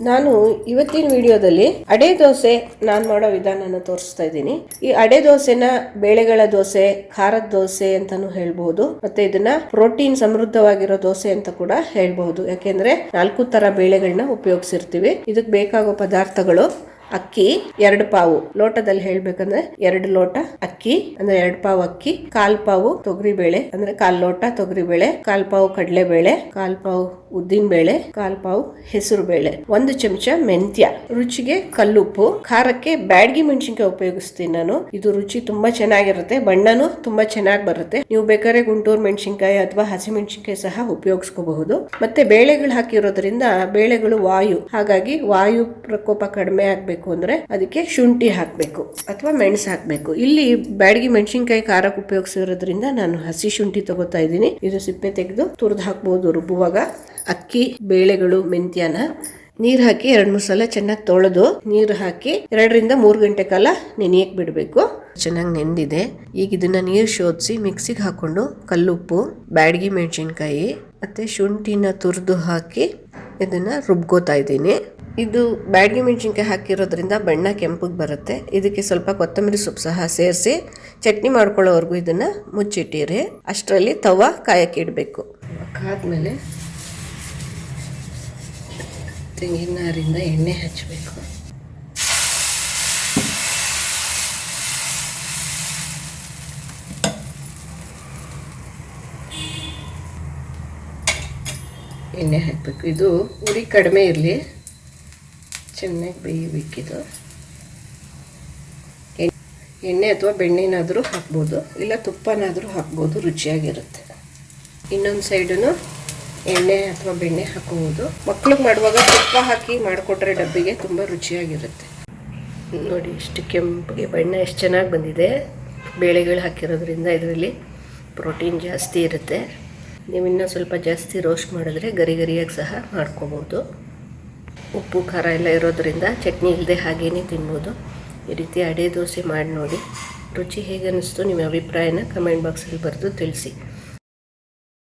ನಾನು ಇವತ್ತಿನ ವಿಡಿಯೋದಲ್ಲಿ ಅಡೆ ದೋಸೆ ನಾನು ಮಾಡೋ ವಿಧಾನನ ತೋರಿಸ್ತಾ ಇದ್ದೀನಿ. ಈ ಅಡೆ ದೋಸೆನ ಬೇಳೆಗಳ ದೋಸೆ, ಖಾರದ ದೋಸೆ ಅಂತಾನು ಹೇಳ್ಬಹುದು. ಮತ್ತೆ ಇದನ್ನ ಪ್ರೋಟೀನ್ ಸಮೃದ್ಧವಾಗಿರೋ ದೋಸೆ ಅಂತ ಕೂಡ ಹೇಳ್ಬಹುದು. ಯಾಕೆಂದ್ರೆ ನಾಲ್ಕು ತರ ಬೇಳೆಗಳನ್ನ ಉಪಯೋಗಿಸಿರ್ತೀವಿ. ಇದಕ್ಕೆ ಬೇಕಾಗೋ ಪದಾರ್ಥಗಳು ಅಕ್ಕಿ, ಎರಡು ಪಾವು. ಲೋಟದಲ್ಲಿ ಹೇಳ್ಬೇಕಂದ್ರೆ ಎರಡು ಲೋಟ ಅಕ್ಕಿ, ಅಂದ್ರೆ ಎರಡು ಪಾವು ಅಕ್ಕಿ, ಕಾಲ್ ಪಾವು ತೊಗರಿ ಬೇಳೆ ಅಂದ್ರೆ ಕಾಲ್ ಲೋಟ ತೊಗರಿ ಬೇಳೆ ಕಾಲ್ ಪಾವು ಕಡಲೆ ಬೇಳೆ ಕಾಲ್ ಪಾವು ಉದ್ದಿನ ಬೇಳೆ ಕಾಲ್ ಪಾವು ಹೆಸರು ಬೇಳೆ ಒಂದು ಚಮಚ ಮೆಂತ್ಯ. ರುಚಿಗೆ ಕಲ್ಲುಪ್ಪು. ಖಾರಕ್ಕೆ ಬ್ಯಾಡ್ಗಿ ಮೆಣಸಿನ್ಕಾಯಿ ಉಪಯೋಗಿಸ್ತೀನಿ ನಾನು. ಇದು ರುಚಿ ತುಂಬಾ ಚೆನ್ನಾಗಿರುತ್ತೆ. ಬಣ್ಣನೂ ತುಂಬಾ ಚೆನ್ನಾಗಿ ಬರುತ್ತೆ. ನೀವು ಬೇಕಾದ್ರೆ ಗುಂಟೂರು ಮೆಣಸಿನ್ಕಾಯಿ ಅಥವಾ ಹಸಿ ಮೆಣಸಿನ್ಕಾಯಿ ಸಹ ಉಪಯೋಗಿಸ್ಕೋಬಹುದು. ಮತ್ತೆ ಬೇಳೆಗಳು ಹಾಕಿರೋದ್ರಿಂದ ಬೇಳೆಗಳು ವಾಯು. ಹಾಗಾಗಿ ವಾಯು ಪ್ರಕೋಪ ಕಡಿಮೆ ಆಗ್ಬೇಕು. ಅಂದ್ರೆ ಅದಕ್ಕೆ ಶುಂಠಿ ಹಾಕಬೇಕು ಅಥವಾ ಮೆಣಸು ಹಾಕಬೇಕು. ಇಲ್ಲಿ ಬ್ಯಾಡಗಿ ಮೆಣಸಿನ್ಕಾಯಿ ಖಾರಕ್ಕೆ ಉಪಯೋಗಿಸಿರೋದ್ರಿಂದ ನಾನು ಹಸಿ ಶುಂಠಿ ತಗೋತಾ ಇದ್ದೀನಿ. ಇದು ಸಿಪ್ಪೆ ತೆಗೆದು ತುರಿದು ಹಾಕ್ಬೋದು ರುಬ್ಬುವಾಗ. ಅಕ್ಕಿ, ಬೇಳೆಗಳು, ಮೆಂತ್ಯನ ನೀರು ಹಾಕಿ ಎರಡು ಮೂರು ಸಲ ಚೆನ್ನಾಗಿ ತೊಳೆದು ನೀರು ಹಾಕಿ ಎರಡರಿಂದ ಮೂರು ಗಂಟೆ ಕಾಲ ನೆನೆಯಕ್ಕೆ ಬಿಡಬೇಕು. ಚೆನ್ನಾಗಿ ನೆಂದಿದೆ. ಈಗ ಇದನ್ನ ನೀರು ಶೋಧಿಸಿ ಮಿಕ್ಸಿಗೆ ಹಾಕೊಂಡು ಕಲ್ಲುಪ್ಪು, ಬ್ಯಾಡಗಿ ಮೆಣಸಿನ್ಕಾಯಿ ಮತ್ತೆ ಶುಂಠಿನ ತುರಿದು ಹಾಕಿ ಇದನ್ನ ರುಬ್ಕೋತಾ ಇದ್ದೀನಿ. ಇದು ಬ್ಯಾಡಗಿ ಮೆಣಸಿನ್ಕಾಯಿ ಹಾಕಿರೋದ್ರಿಂದ ಬಣ್ಣ ಕೆಂಪಗೆ ಬರುತ್ತೆ. ಇದಕ್ಕೆ ಸ್ವಲ್ಪ ಕೊತ್ತಂಬರಿ ಸೊಪ್ಪು ಸಹ ಸೇರಿಸಿ ಚಟ್ನಿ ಮಾಡ್ಕೊಳ್ಳೋವರೆಗೂ ಇದನ್ನು ಮುಚ್ಚಿಟ್ಟಿರಿ. ಅಷ್ಟರಲ್ಲಿ ತವ ಕಾಯಕ್ಕೆ ಇಡಬೇಕು. ಕಾದ್ಮೇಲೆ ತೆಂಗಿನ ನಾರಿಂದ ಎಣ್ಣೆ ಹಚ್ಚಬೇಕು ಎಣ್ಣೆ ಹಾಕಬೇಕು. ಇದು ಉರಿ ಕಡಿಮೆ ಇರಲಿ. ಚೆನ್ನಾಗಿ ಬೇಯಬೇಕಿದು ಎಣ್- ಎಣ್ಣೆ ಅಥವಾ ಬೆಣ್ಣೆನಾದರೂ ಹಾಕ್ಬೋದು. ಇಲ್ಲ ತುಪ್ಪನಾದರೂ ಹಾಕ್ಬೋದು, ರುಚಿಯಾಗಿರುತ್ತೆ. ಇನ್ನೊಂದು ಸೈಡನ್ನು ಎಣ್ಣೆ ಅಥವಾ ಬೆಣ್ಣೆ ಹಾಕೋಬೋದು. ಮಕ್ಳಿಗೆ ಮಾಡುವಾಗ ತುಪ್ಪ ಹಾಕಿ ಮಾಡಿಕೊಟ್ರೆ ಡಬ್ಬಿಗೆ ತುಂಬ ರುಚಿಯಾಗಿರುತ್ತೆ. ನೋಡಿ ಎಷ್ಟು ಕೆಂಪಿಗೆ ಬಣ್ಣ ಎಷ್ಟು ಚೆನ್ನಾಗಿ ಬಂದಿದೆ. ಬೇಳೆಗಳು ಹಾಕಿರೋದ್ರಿಂದ ಇದರಲ್ಲಿ ಪ್ರೋಟೀನ್ ಜಾಸ್ತಿ ಇರುತ್ತೆ. ನೀವು ಇನ್ನೂ ಸ್ವಲ್ಪ ಜಾಸ್ತಿ ರೋಸ್ಟ್ ಮಾಡಿದ್ರೆ ಗರಿ ಗರಿಯಾಗಿ ಸಹ ಮಾಡ್ಕೋಬೋದು. ಉಪ್ಪು, ಖಾರ ಎಲ್ಲ ಇರೋದರಿಂದ ಚಟ್ನಿ ಇಲ್ಲದೆ ಹಾಗೇನೆ ತಿನ್ಬೋದು. ಈ ರೀತಿ ಅಡೆ ದೋಸೆ ಮಾಡಿ ನೋಡಿ. ರುಚಿ ಹೇಗೆ ಅನ್ನಿಸ್ತು ನಿಮ್ಮ ಅಭಿಪ್ರಾಯನ ಕಮೆಂಟ್ ಬಾಕ್ಸಲ್ಲಿ ಬರೆದು ತಿಳಿಸಿ.